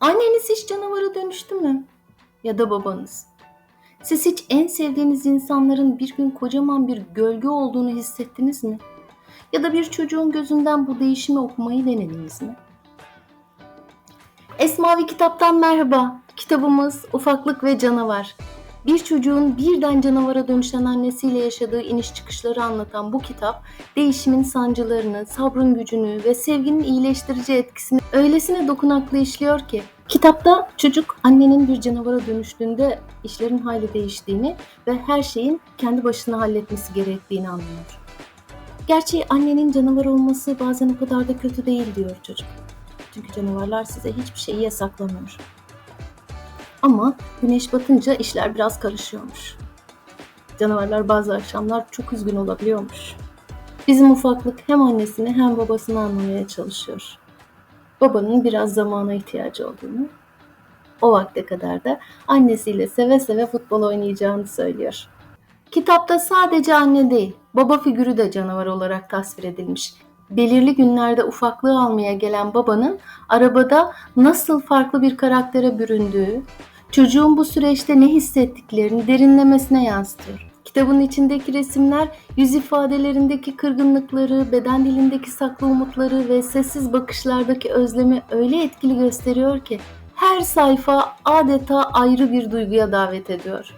Anneniz hiç canavara dönüştü mü? Ya da babanız? Siz hiç en sevdiğiniz insanların bir gün kocaman bir gölge olduğunu hissettiniz mi? Ya da bir çocuğun gözünden bu değişimi okumayı denediniz mi? Esmavi Kitap'tan merhaba. Kitabımız Ufaklık ve Canavar. Bir çocuğun birden canavara dönüşen annesiyle yaşadığı iniş çıkışları anlatan bu kitap, değişimin sancılarını, sabrın gücünü ve sevginin iyileştirici etkisini öylesine dokunaklı işliyor ki, kitapta çocuk annenin bir canavara dönüştüğünde işlerin hayli değiştiğini ve her şeyin kendi başına halletmesi gerektiğini anlıyor. Gerçi annenin canavar olması bazen o kadar da kötü değil diyor çocuk. Çünkü canavarlar size hiçbir şeyi yasaklamıyor. Ama güneş batınca işler biraz karışıyormuş. Canavarlar bazı akşamlar çok üzgün olabiliyormuş. Bizim ufaklık hem annesini hem babasını anlamaya çalışıyor. Babanın biraz zamana ihtiyacı olduğunu, o vakte kadar da annesiyle seve seve futbol oynayacağını söylüyor. Kitapta sadece anne değil, baba figürü de canavar olarak tasvir edilmiş. Belirli günlerde ufaklığı almaya gelen babanın arabada nasıl farklı bir karaktere büründüğü, çocuğun bu süreçte ne hissettiklerini derinlemesine yansıtıyor. Kitabın içindeki resimler yüz ifadelerindeki kırgınlıkları, beden dilindeki saklı umutları ve sessiz bakışlardaki özlemi öyle etkili gösteriyor ki her sayfa adeta ayrı bir duyguya davet ediyor.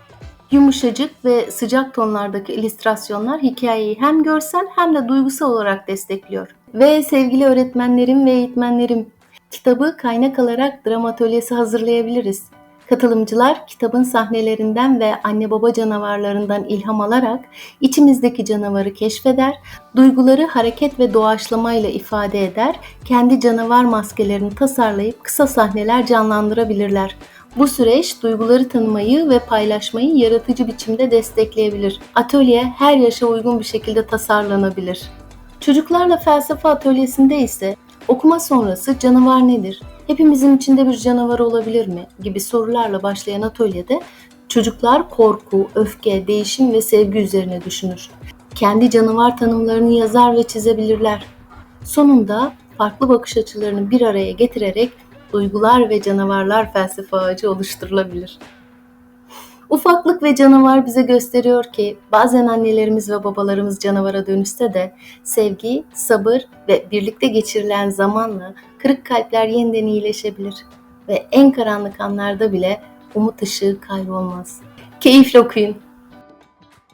Yumuşacık ve sıcak tonlardaki illüstrasyonlar hikayeyi hem görsel hem de duygusal olarak destekliyor. Ve sevgili öğretmenlerim ve eğitmenlerim, kitabı kaynak alarak dramatölyesi hazırlayabiliriz. Katılımcılar kitabın sahnelerinden ve anne baba canavarlarından ilham alarak içimizdeki canavarı keşfeder, duyguları hareket ve doğaçlamayla ifade eder, kendi canavar maskelerini tasarlayıp kısa sahneler canlandırabilirler. Bu süreç duyguları tanımayı ve paylaşmayı yaratıcı biçimde destekleyebilir. Atölye her yaşa uygun bir şekilde tasarlanabilir. Çocuklarla felsefe atölyesinde ise okuma sonrası canavar nedir? Hepimizin içinde bir canavar olabilir mi? gibi sorularla başlayan atölyede çocuklar korku, öfke, değişim ve sevgi üzerine düşünür. Kendi canavar tanımlarını yazar ve çizebilirler. Sonunda farklı bakış açılarını bir araya getirerek duygular ve canavarlar felsefe ağacı oluşturulabilir. Ufaklık ve canavar bize gösteriyor ki bazen annelerimiz ve babalarımız canavara dönüşse de sevgi, sabır ve birlikte geçirilen zamanla kırık kalpler yeniden iyileşebilir ve en karanlık anlarda bile umut ışığı kaybolmaz. Keyifle okuyun.